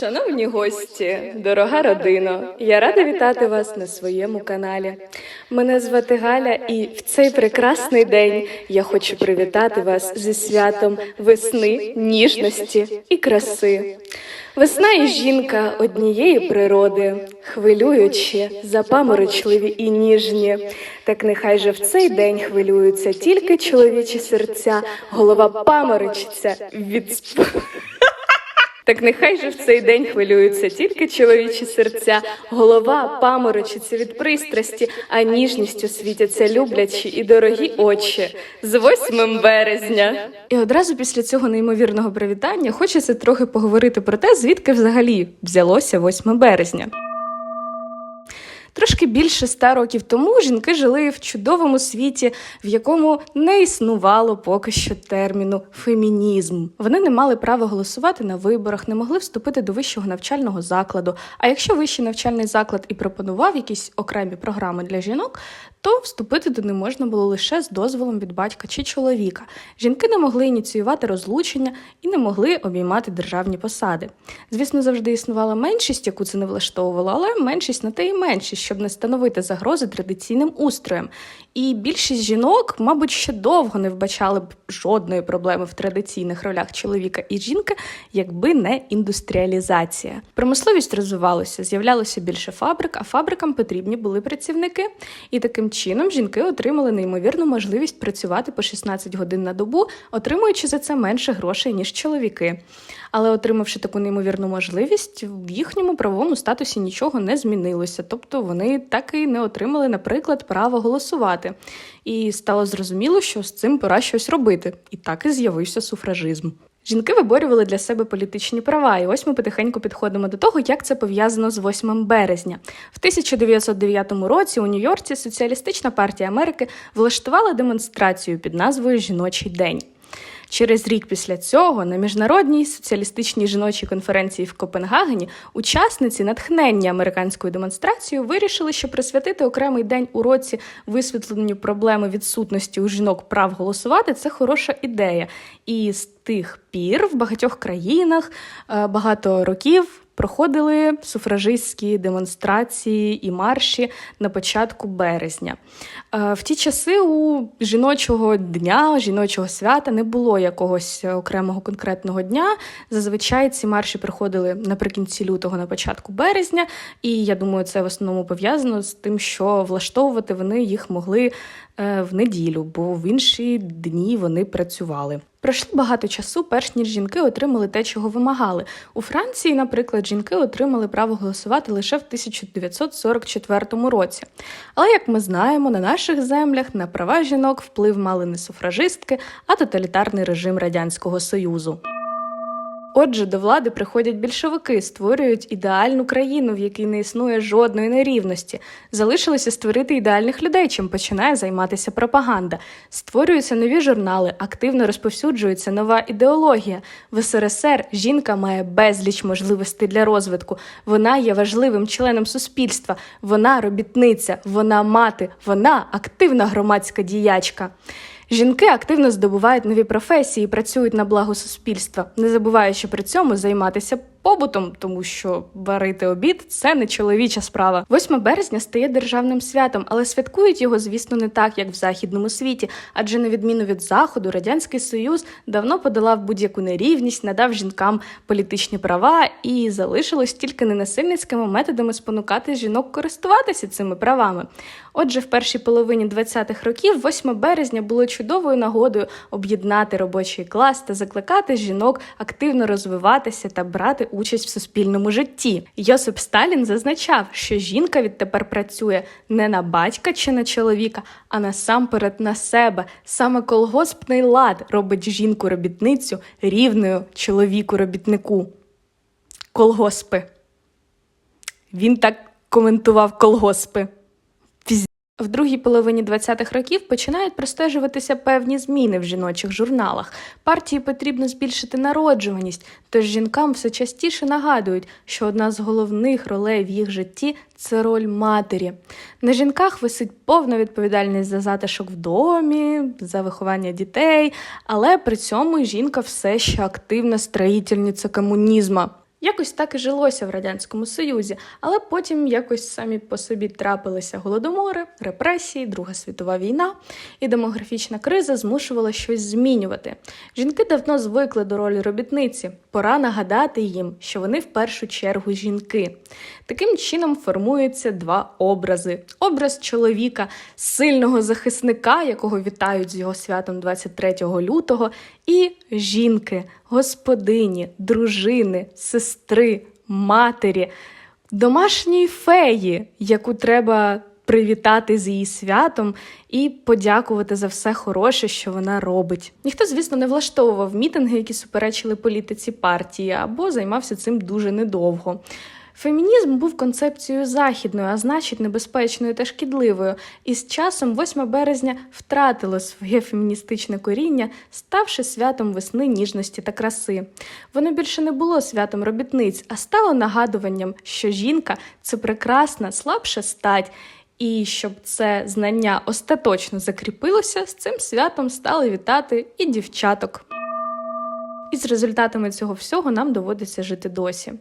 Шановні гості, дорога родино, я рада вітати вас на своєму каналі. Мене звати Галя, і в цей прекрасний день я хочу привітати вас зі святом весни, ніжності і краси. Весна і жінка однієї природи, хвилюючі, запаморочливі і ніжні. Так нехай же в цей день хвилюються тільки чоловічі серця, голова паморочиться від сп- так нехай же в цей день хвилюються тільки чоловічі серця, голова паморочиться від пристрасті, а ніжністю світяться люблячі і дорогі очі з 8 березня. І одразу після цього неймовірного привітання хочеться трохи поговорити про те, звідки взагалі взялося 8 березня. Трошки більше ста років тому жінки жили в чудовому світі, в якому не існувало поки що терміну фемінізм. Вони не мали права голосувати на виборах, не могли вступити до вищого навчального закладу. А якщо вищий навчальний заклад і пропонував якісь окремі програми для жінок, то вступити туди можна було лише з дозволом від батька чи чоловіка. Жінки не могли ініціювати розлучення і не могли обіймати державні посади. Звісно, завжди існувала меншість, яку це не влаштовувало, але меншість на те і меншість, щоб не становити загрози традиційним устроям. І більшість жінок, мабуть, ще довго не вбачали б жодної проблеми в традиційних ролях чоловіка і жінки, якби не індустріалізація. Промисловість розвивалася, з'являлося більше фабрик, а фабрикам потрібні були працівники. І таким чином жінки отримали неймовірну можливість працювати по 16 годин на добу, отримуючи за це менше грошей ніж чоловіки. Але отримавши таку неймовірну можливість, в їхньому правовому статусі нічого не змінилося. Тобто вони так і не отримали, наприклад, право голосувати. І стало зрозуміло, що з цим пора щось робити. І так і з'явився суфражизм. Жінки виборювали для себе політичні права, і ось ми потихеньку підходимо до того, як це пов'язано з 8 березня. В 1909 році у Нью-Йорці Соціалістична партія Америки влаштувала демонстрацію під назвою Жіночий день. Через рік після цього на міжнародній соціалістичній жіночій конференції в Копенгагені учасниці натхнення американською демонстрацією вирішили, що присвятити окремий день у році висвітленню проблеми відсутності у жінок прав голосувати це хороша ідея. І з тих пір в багатьох країнах е, багато років проходили суфражистські демонстрації і марші на початку березня. Е, В ті часи у жіночого дня, жіночого свята не було якогось окремого конкретного дня. Зазвичай ці марші приходили наприкінці лютого, на початку березня, і я думаю, це в основному пов'язано з тим, що влаштовувати вони їх могли е, в неділю, бо в інші дні вони працювали. Пройшло багато часу, перш ніж жінки отримали те, чого вимагали. У Франції, наприклад, жінки отримали право голосувати лише в 1944 році. Але як ми знаємо, на наших землях на права жінок вплив мали не суфражистки, а тоталітарний режим Радянського Союзу. Отже, до влади приходять більшовики, створюють ідеальну країну, в якій не існує жодної нерівності. Залишилося створити ідеальних людей, чим починає займатися пропаганда. Створюються нові журнали, активно розповсюджується нова ідеологія. В СРСР жінка має безліч можливостей для розвитку. Вона є важливим членом суспільства. Вона робітниця, вона мати, вона активна громадська діячка. Жінки активно здобувають нові професії, і працюють на благо суспільства, не забуваючи при цьому займатися побутом, тому що варити обід це не чоловіча справа. 8 березня стає державним святом, але святкують його, звісно, не так, як в західному світі, адже на відміну від заходу, радянський союз давно подолав будь-яку нерівність, надав жінкам політичні права і залишилось тільки ненасильницькими методами спонукати жінок користуватися цими правами. Отже, в першій половині 20-х років, 8 березня, було чудовою нагодою об'єднати робочий клас та закликати жінок активно розвиватися та брати участь в суспільному житті. Йосип Сталін зазначав, що жінка відтепер працює не на батька чи на чоловіка, а насамперед на себе. Саме колгоспний лад робить жінку-робітницю рівною чоловіку-робітнику. Колгоспи. Він так коментував колгоспи. В другій половині 20-х років починають простежуватися певні зміни в жіночих журналах. Партії потрібно збільшити народжуваність, тож жінкам все частіше нагадують, що одна з головних ролей в їх житті це роль матері. На жінках висить повна відповідальність за затишок в домі, за виховання дітей, але при цьому жінка все ще активна строїтельниця комунізму. Якось так і жилося в радянському союзі, але потім якось самі по собі трапилися голодомори, репресії, Друга світова війна, і демографічна криза змушувала щось змінювати. Жінки давно звикли до ролі робітниці. Пора нагадати їм, що вони в першу чергу жінки. Таким чином формуються два образи: образ чоловіка, сильного захисника, якого вітають з його святом 23 лютого, і жінки, господині, дружини, сестри, матері, домашньої феї, яку треба привітати з її святом і подякувати за все хороше, що вона робить. Ніхто, звісно, не влаштовував мітинги, які суперечили політиці партії, або займався цим дуже недовго. Фемінізм був концепцією західною, а значить небезпечною та шкідливою, і з часом 8 березня втратило своє феміністичне коріння, ставши святом весни ніжності та краси. Воно більше не було святом робітниць, а стало нагадуванням, що жінка це прекрасна, слабша стать. І щоб це знання остаточно закріпилося, з цим святом стали вітати і дівчаток. І з результатами цього всього нам доводиться жити досі.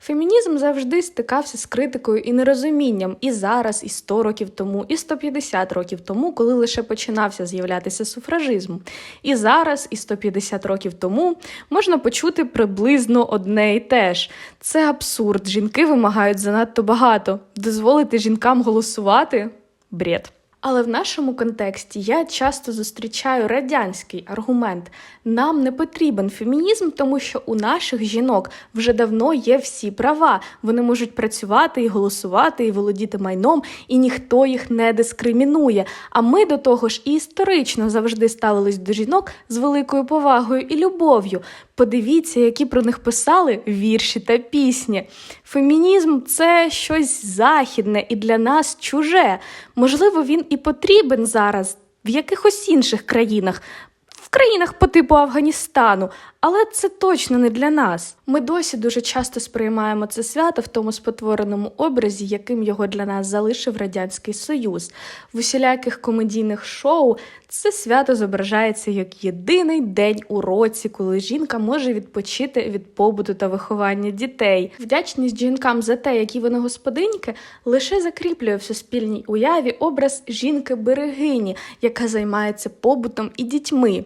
Фемінізм завжди стикався з критикою і нерозумінням і зараз, і 100 років тому, і 150 років тому, коли лише починався з'являтися суфражизм. І зараз, і 150 років тому можна почути приблизно одне і те ж. Це абсурд. Жінки вимагають занадто багато. Дозволити жінкам голосувати бред. Але в нашому контексті я часто зустрічаю радянський аргумент: нам не потрібен фемінізм, тому що у наших жінок вже давно є всі права. Вони можуть працювати і голосувати, і володіти майном, і ніхто їх не дискримінує. А ми до того ж і історично завжди ставились до жінок з великою повагою і любов'ю. Подивіться, які про них писали вірші та пісні. Фемінізм це щось західне і для нас чуже. Можливо, він і потрібен зараз в якихось інших країнах, в країнах по типу Афганістану, але це точно не для нас. Ми досі дуже часто сприймаємо це свято в тому спотвореному образі, яким його для нас залишив Радянський Союз. В усіляких комедійних шоу це свято зображається як єдиний день у році, коли жінка може відпочити від побуту та виховання дітей. Вдячність жінкам за те, які вони господиньки, лише закріплює в суспільній уяві образ жінки-берегині, яка займається побутом і дітьми.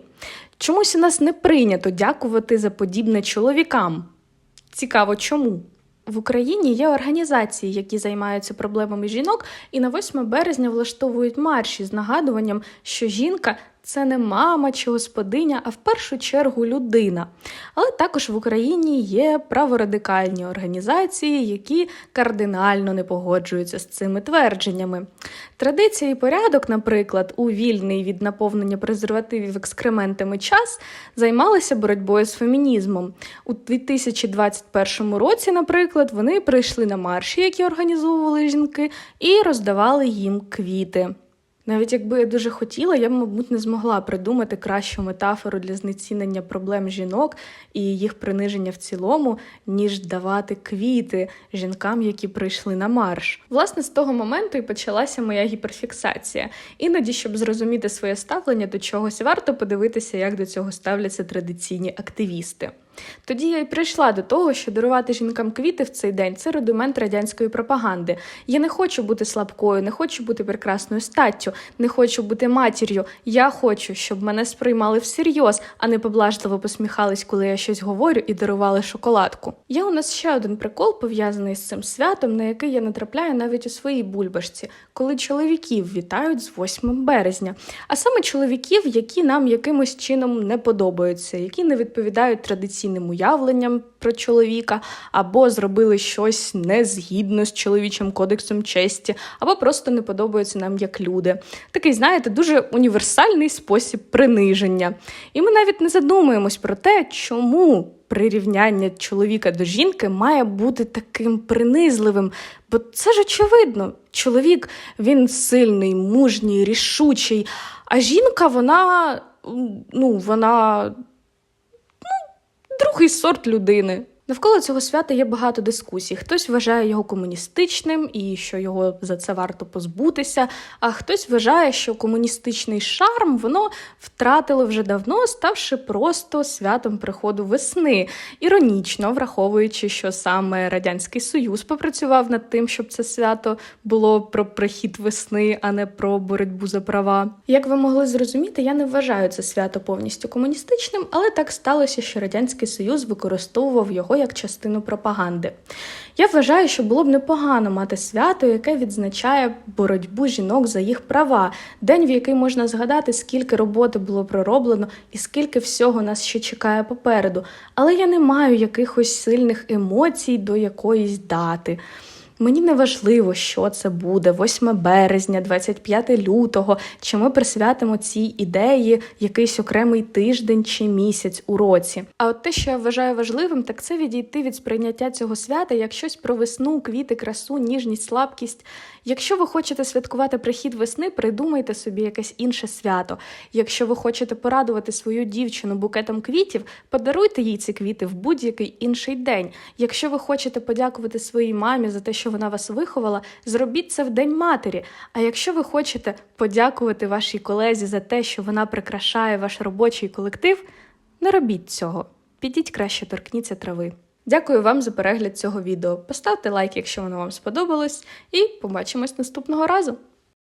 Чомусь у нас не прийнято дякувати за подібне чоловікам. Цікаво, чому? В Україні є організації, які займаються проблемами жінок, і на 8 березня влаштовують марші з нагадуванням, що жінка це не мама чи господиня, а в першу чергу людина. Але також в Україні є праворадикальні організації, які кардинально не погоджуються з цими твердженнями. Традиція і порядок, наприклад, у вільний від наповнення презервативів екскрементами час займалися боротьбою з фемінізмом. У 2021 році, наприклад, вони прийшли на марші, які організовували жінки, і роздавали їм квіти. Навіть якби я дуже хотіла, я б, мабуть, не змогла придумати кращу метафору для знецінення проблем жінок і їх приниження в цілому, ніж давати квіти жінкам, які прийшли на марш. Власне, з того моменту і почалася моя гіперфіксація. Іноді, щоб зрозуміти своє ставлення до чогось, варто подивитися, як до цього ставляться традиційні активісти. Тоді я й прийшла до того, що дарувати жінкам квіти в цей день це рудимент радянської пропаганди. Я не хочу бути слабкою, не хочу бути прекрасною статтю, не хочу бути матір'ю. Я хочу, щоб мене сприймали всерйоз, а не поблажливо посміхались, коли я щось говорю і дарували шоколадку. Є у нас ще один прикол пов'язаний з цим святом, на який я натрапляю навіть у своїй бульбашці, коли чоловіків вітають з 8 березня, а саме чоловіків, які нам якимось чином не подобаються, які не відповідають традиційним уявленням про чоловіка, або зробили щось незгідно з чоловічим кодексом честі, або просто не подобаються нам як люди. Такий, знаєте, дуже універсальний спосіб приниження. І ми навіть не задумуємось про те, чому. Прирівняння чоловіка до жінки має бути таким принизливим, бо це ж очевидно. Чоловік він сильний, мужній, рішучий, а жінка, вона ну, вона другий сорт людини. Навколо цього свята є багато дискусій. Хтось вважає його комуністичним і що його за це варто позбутися. А хтось вважає, що комуністичний шарм воно втратило вже давно, ставши просто святом приходу весни. Іронічно враховуючи, що саме радянський союз попрацював над тим, щоб це свято було про прихід весни, а не про боротьбу за права. Як ви могли зрозуміти, я не вважаю це свято повністю комуністичним, але так сталося, що радянський союз використовував його як частину пропаганди. Я вважаю, що було б непогано мати свято, яке відзначає боротьбу жінок за їх права, день, в який можна згадати, скільки роботи було пророблено і скільки всього нас ще чекає попереду. Але я не маю якихось сильних емоцій до якоїсь дати. Мені не важливо, що це буде 8 березня, 25 лютого, чи ми присвятимо цій ідеї якийсь окремий тиждень чи місяць у році. А от те, що я вважаю важливим, так це відійти від сприйняття цього свята як щось про весну, квіти, красу, ніжність, слабкість. Якщо ви хочете святкувати прихід весни, придумайте собі якесь інше свято. Якщо ви хочете порадувати свою дівчину букетом квітів, подаруйте їй ці квіти в будь-який інший день. Якщо ви хочете подякувати своїй мамі за те, що вона вас виховала, зробіть це в День матері. А якщо ви хочете подякувати вашій колезі за те, що вона прикрашає ваш робочий колектив, не робіть цього. Підіть краще торкніться трави. Дякую вам за перегляд цього відео. Поставте лайк, якщо воно вам сподобалось, і побачимось наступного разу.